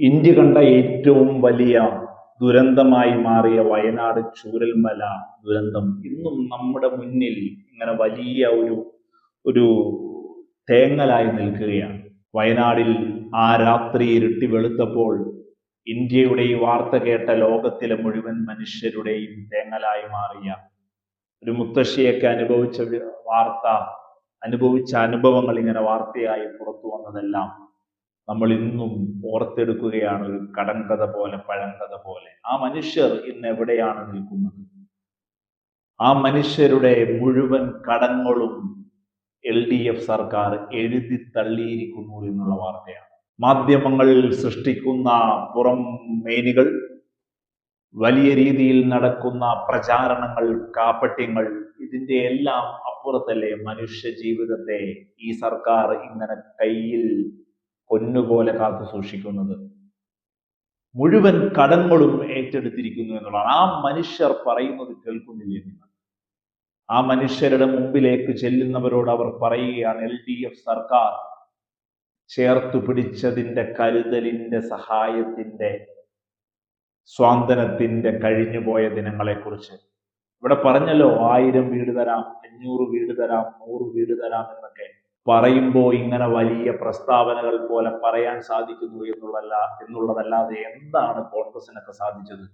India കണ്ട ഏറ്റവും വലിയ ദുരന്തമായി മാറിയ വയനാട് ചൂരൽമല ദുരന്തം ഇന്നും നമ്മുടെ മുന്നിൽ ഇങ്ങനെ വലിയ ഒരു ഒരു തേങ്ങലായി നിൽക്കുകയാണ്. വയനാടിൽ ആ രാത്രി ഇരുട്ടി വെളുത്തപ്പോൾ ഇന്ത്യയുടെ ഈ വാർത്ത കേട്ട ലോകത്തിലെ മുഴുവൻ മനുഷ്യരുടെയും തേങ്ങലായി മാറിയ ഒരു മുത്തശ്ശിയൊക്കെ അനുഭവിച്ച വാർത്ത അനുഭവിച്ച അനുഭവങ്ങൾ ഇങ്ങനെ വാർത്തയായി പുറത്തു വന്നതെല്ലാം നമ്മൾ ഇന്നും ഓർത്തെടുക്കുകയാണ് ഒരു കടങ്കഥ പോലെ പഴങ്കഥ പോലെ. ആ മനുഷ്യർ ഇന്ന് എവിടെയാണ് നിൽക്കുന്നത്? ആ മനുഷ്യരുടെ മുഴുവൻ കടങ്ങളും എൽ ഡി എഫ് സർക്കാർ എഴുതി തള്ളിയിരിക്കുന്നു എന്നുള്ള വാർത്തയാണ്. മാധ്യമങ്ങൾ സൃഷ്ടിക്കുന്ന പുറം മേനികൾ വലിയ രീതിയിൽ നടക്കുന്ന പ്രചാരണങ്ങൾ കാപ്പട്യങ്ങൾ ഇതിന്റെ എല്ലാം അപ്പുറത്തല്ലേ മനുഷ്യ ജീവിതത്തെ ഈ സർക്കാർ ഇങ്ങനെ കയ്യിൽ പൊന്നുപോലെ കാത്തു സൂക്ഷിക്കുന്നത്. മുഴുവൻ കടങ്ങളും ഏറ്റെടുത്തിരിക്കുന്നു എന്നുള്ളതാണ്. ആ മനുഷ്യർ പറയുന്നത് കേൾക്കുന്നില്ലേ നിങ്ങൾ ആ മനുഷ്യരുടെ മുമ്പിലേക്ക് ചെല്ലുന്നവരോട് അവർ പറയുകയാണ് എൽ ഡി എഫ് സർക്കാർ ചേർത്തു പിടിച്ചതിന്റെ കരുതലിന്റെ സഹായത്തിന്റെ സ്വാന്തനത്തിന്റെ കഴിഞ്ഞുപോയ ദിനങ്ങളെക്കുറിച്ച്. ഇവിടെ പറഞ്ഞല്ലോ ആയിരം വീട് തരാം അഞ്ഞൂറ് വീട് തരാം നൂറ് വീട് തരാം എന്നൊക്കെ. പറയുമ്പോൾ ഇങ്ങനെ വലിയ പ്രസ്താവനകൾ പോലെ പറയാൻ സാധിക്കുന്നു എന്നുള്ളതല്ല എന്നുള്ളതല്ലാതെ എന്താണ് കോൺഗ്രസിനൊക്കെ സാധിച്ചത്?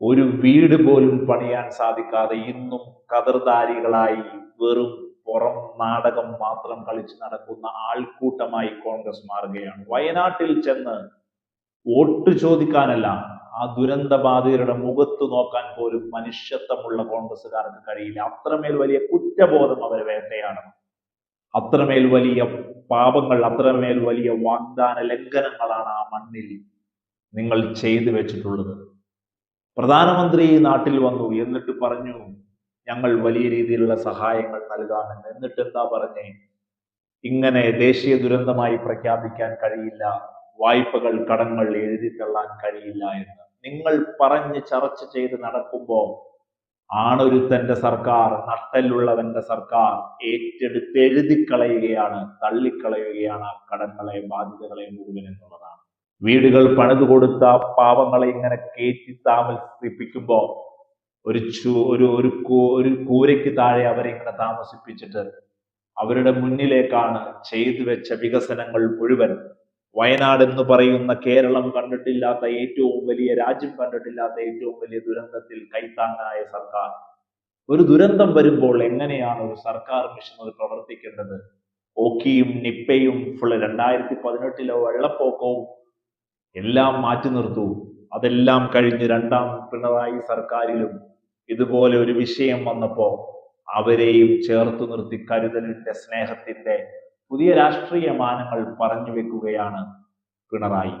ഒരു വീട് പോലും പണിയാൻ സാധിക്കാതെ ഇന്നും കതിർധാരികളായി വെറും പുറം നാടകം മാത്രം കളിച്ച് നടക്കുന്ന ആൾക്കൂട്ടമായി കോൺഗ്രസ് മാറുകയാണ്. വയനാട്ടിൽ ചെന്ന് വോട്ട് ചോദിക്കാനല്ല ആ ദുരന്ത ബാധിതരുടെ മുഖത്ത് നോക്കാൻ പോലും മനുഷ്യത്വമുള്ള കോൺഗ്രസ്സുകാർക്ക് കഴിയില്ല. അത്രമേൽ വലിയ കുറ്റബോധം അവരെ വേട്ടയാണ് അത്രമേൽ വലിയ പാപങ്ങൾ അത്രമേൽ വലിയ വാഗ്ദാന ലംഘനങ്ങളാണ് ആ മണ്ണിൽ നിങ്ങൾ ചെയ്തു വെച്ചിട്ടുള്ളത്. പ്രധാനമന്ത്രി നാട്ടിൽ വന്നു എന്നിട്ട് പറഞ്ഞു ഞങ്ങൾ വലിയ രീതിയിലുള്ള സഹായങ്ങൾ നൽകാമെന്ന്. എന്നിട്ട് എന്താ പറഞ്ഞേ? ഇങ്ങനെ ദേശീയ ദുരന്തമായി പ്രഖ്യാപിക്കാൻ കഴിയില്ല വായ്പകൾ കടങ്ങൾ എഴുതി തള്ളാൻ കഴിയില്ല എന്ന്. നിങ്ങൾ പറഞ്ഞ് ചർച്ച ചെയ്ത് നടക്കുമ്പോൾ ആണൊരുത്തന്റെ സർക്കാർ നട്ടലുള്ളവന്റെ സർക്കാർ ഏറ്റെടുത്ത് എഴുതിക്കളയുകയാണ് തള്ളിക്കളയുകയാണ് ആ കടങ്ങളെ ബാധ്യതകളെ മുഴുവൻ എന്നുള്ളതാണ്. വീടുകൾ പണിതു കൊടുത്ത പാവങ്ങളെ ഇങ്ങനെ കയറ്റി താമസിപ്പിക്കുമ്പോ ഒരു ഒരു ഒരു ഒരു കൂരയ്ക്ക് താഴെ അവരെ ഇങ്ങനെ താമസിപ്പിച്ചിട്ട് അവരുടെ മുന്നിലേക്കാണ് ചെയ്തു വെച്ച വികസനങ്ങൾ മുഴുവൻ വയനാട് എന്ന് പറയുന്ന കേരളം കണ്ടിട്ടില്ലാത്ത ഏറ്റവും വലിയ രാജ്യം കണ്ടിട്ടില്ലാത്ത ഏറ്റവും വലിയ ദുരന്തത്തിൽ കൈത്താങ്ങായ സർക്കാർ. ഒരു ദുരന്തം വരുമ്പോൾ എങ്ങനെയാണ് ഒരു സർക്കാർ മിഷനറി പ്രവർത്തിക്കേണ്ടത്? ഓക്കിയും നിപ്പയും ഫുള്ള് രണ്ടായിരത്തി പതിനെട്ടിലെ വെള്ളപ്പൊക്കവും എല്ലാം മാറ്റി നിർത്തു. അതെല്ലാം കഴിഞ്ഞ് രണ്ടാം പിണറായി സർക്കാരിലും ഇതുപോലെ ഒരു വിഷയം വന്നപ്പോൾ അവരെയും ചേർത്ത് നിർത്തി കരുതലിന്റെ സ്നേഹത്തിന്റെ പുതിയ രാഷ്ട്രീയ മാനങ്ങൾ പറഞ്ഞു വെക്കുകയാണ് പിണറായി.